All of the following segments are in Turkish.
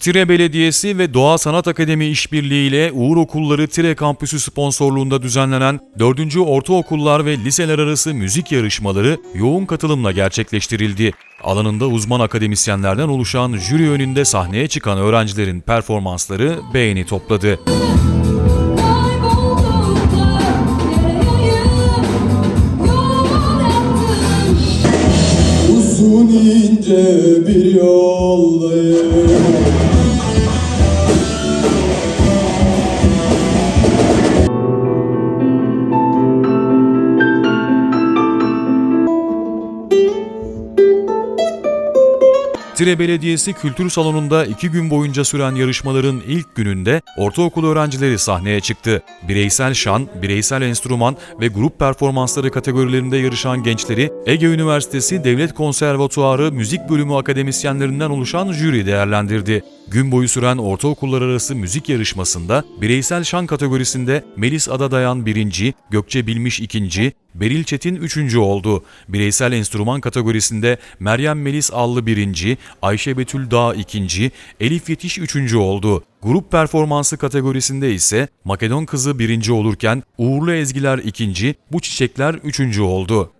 Tire Belediyesi ve Doğa Sanat Akademi işbirliğiyle Uğur Okulları Tire Kampüsü sponsorluğunda düzenlenen 4. Ortaokullar ve Liseler Arası Müzik Yarışmaları yoğun katılımla gerçekleştirildi. Alanında uzman akademisyenlerden oluşan jüri önünde sahneye çıkan öğrencilerin performansları beğeni topladı. Uzun ince bir yoldayım Tire Belediyesi Kültür Salonu'nda iki gün boyunca süren yarışmaların ilk gününde ortaokul öğrencileri sahneye çıktı. Bireysel şan, bireysel enstrüman ve grup performansları kategorilerinde yarışan gençleri Ege Üniversitesi Devlet Konservatuarı Müzik Bölümü akademisyenlerinden oluşan jüri değerlendirdi. Gün boyu süren ortaokullar arası müzik yarışmasında bireysel şan kategorisinde Melis Adadayan birinci, Gökçe Bilmiş ikinci, Beril Çetin üçüncü oldu. Bireysel enstrüman kategorisinde Meryem Melis Allı birinci, Ayşe Betül Dağ ikinci, Elif Yetiş üçüncü oldu. Grup performansı kategorisinde ise Makedon Kızı birinci olurken Uğurlu Ezgiler ikinci, Bu Çiçekler üçüncü oldu.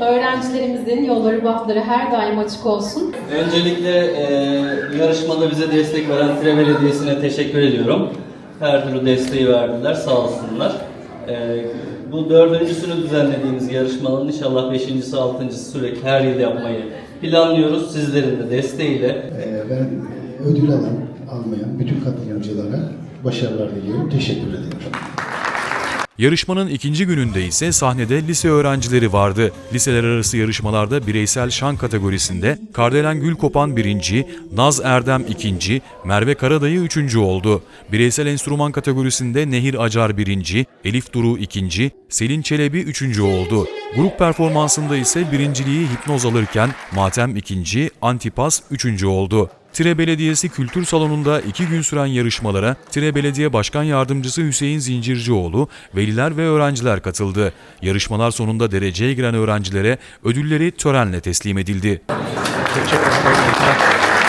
Öğrencilerimizin yolları bahtları her daim açık olsun. Öncelikle e, yarışmada bize destek veren Tire Belediyesi'ne teşekkür ediyorum. Her türlü desteği verdiler, sağ olsunlar. E, bu dördüncüsünü düzenlediğimiz yarışmanın inşallah beşincisi, altıncısı sürekli her yıl yapmayı planlıyoruz. Sizlerin de desteğiyle. Ee, Ben ödül alan, almayan bütün katılımcılara başarılar diliyorum. Teşekkür ediyorum. Yarışmanın ikinci gününde ise sahnede lise öğrencileri vardı. Liseler arası yarışmalarda bireysel şan kategorisinde Kardelen Gülkopan birinci, Naz Erdem ikinci, Merve Karadayı üçüncü oldu. Bireysel enstrüman kategorisinde Nehir Acar birinci, Elif Duru ikinci, Selin Çelebi üçüncü oldu. Grup performansında ise birinciliği hipnoz alırken Matem ikinci, Antipas üçüncü oldu. Tire Belediyesi Kültür Salonu'nda iki gün süren yarışmalara Tire Belediye Başkan Yardımcısı Hüseyin Zincircioğlu, veliler ve öğrenciler katıldı. Yarışmalar sonunda dereceye giren öğrencilere ödülleri törenle teslim edildi. Teşekkür ederim.